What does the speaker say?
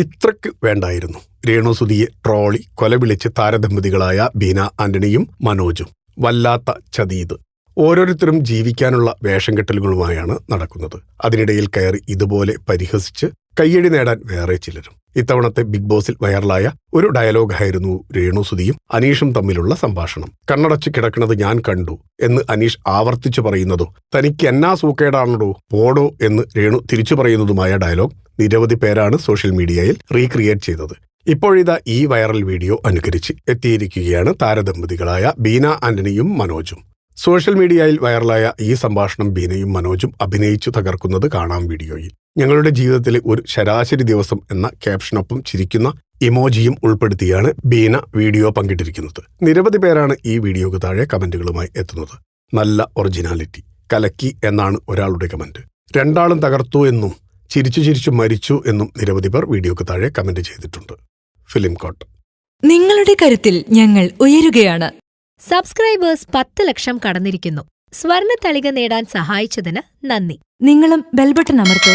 ഇത്രക്ക് വേണ്ടായിരുന്നു. രേണുസുതിയെ ട്രോളി കൊലവിളിച്ച് താരദമ്പതികളായ ബീന ആന്റണിയും മനോജും. വല്ലാത്ത ചതീത്. ഓരോരുത്തരും ജീവിക്കാനുള്ള വേഷം കെട്ടലുകളുമായാണ് നടക്കുന്നത്. അതിനിടയിൽ കയറി ഇതുപോലെ പരിഹസിച്ച് കയ്യടി നേടാൻ വേറെ ചിലരും. ഇത്തവണത്തെ ബിഗ് ബോസിൽ വൈറലായ ഒരു ഡയലോഗായിരുന്നു രേണുസുതിയും അനീഷും തമ്മിലുള്ള സംഭാഷണം. കണ്ണടച്ച് കിടക്കുന്നത് ഞാൻ കണ്ടു എന്ന് അനീഷ് ആവർത്തിച്ചു പറയുന്നതോ തനിക്ക് എന്നാ സൂക്കേടാണോ പോടോ എന്ന് രേണു തിരിച്ചു പറയുന്നതുമായ ഡയലോഗ് നിരവധി പേരാണ് സോഷ്യൽ മീഡിയയിൽ റീക്രിയേറ്റ് ചെയ്തത്. ഇപ്പോഴിതാ ഈ വൈറൽ വീഡിയോ അനുകരിച്ച് എത്തിയിരിക്കുകയാണ് താരദമ്പതികളായ ബീന ആന്റണിയും മനോജും. സോഷ്യൽ മീഡിയയിൽ വൈറലായ ഈ സംഭാഷണം ബീനയും മനോജും അഭിനയിച്ചു തകർക്കുന്നത് കാണാം വീഡിയോയിൽ. ഞങ്ങളുടെ ജീവിതത്തിലെ ഒരു ശരാശരി ദിവസം എന്ന ക്യാപ്ഷനൊപ്പം ചിരിക്കുന്ന ഇമോജിയും ഉൾപ്പെടുത്തിയാണ് ബീന വീഡിയോ പങ്കിട്ടിരിക്കുന്നത്. നിരവധി പേരാണ് ഈ വീഡിയോക്ക് താഴെ കമന്റുകളുമായി എത്തുന്നത്. നല്ല ഒറിജിനാലിറ്റി കലക്കി എന്നാണ് ഒരാളുടെ കമന്റ്. രണ്ടാളും തകർത്തു എന്നും ചിരിച്ചു ചിരിച്ചു മരിച്ചു എന്നും നിരവധി പേർ വീഡിയോക്ക് താഴെ കമന്റ് ചെയ്തിട്ടുണ്ട്. ഫിലിം കോട്ട് നിങ്ങളുടെ കരുത്തിൽ ഞങ്ങൾ ഉയരുകയാണ്. സബ്സ്ക്രൈബേഴ്സ് പത്ത് ലക്ഷം കടന്നിരിക്കുന്നു. സ്വർണ തളിക നേടാൻ സഹായിച്ചതിന് നന്ദി. നിങ്ങളും ബെൽബട്ടൺ അമർത്തോ.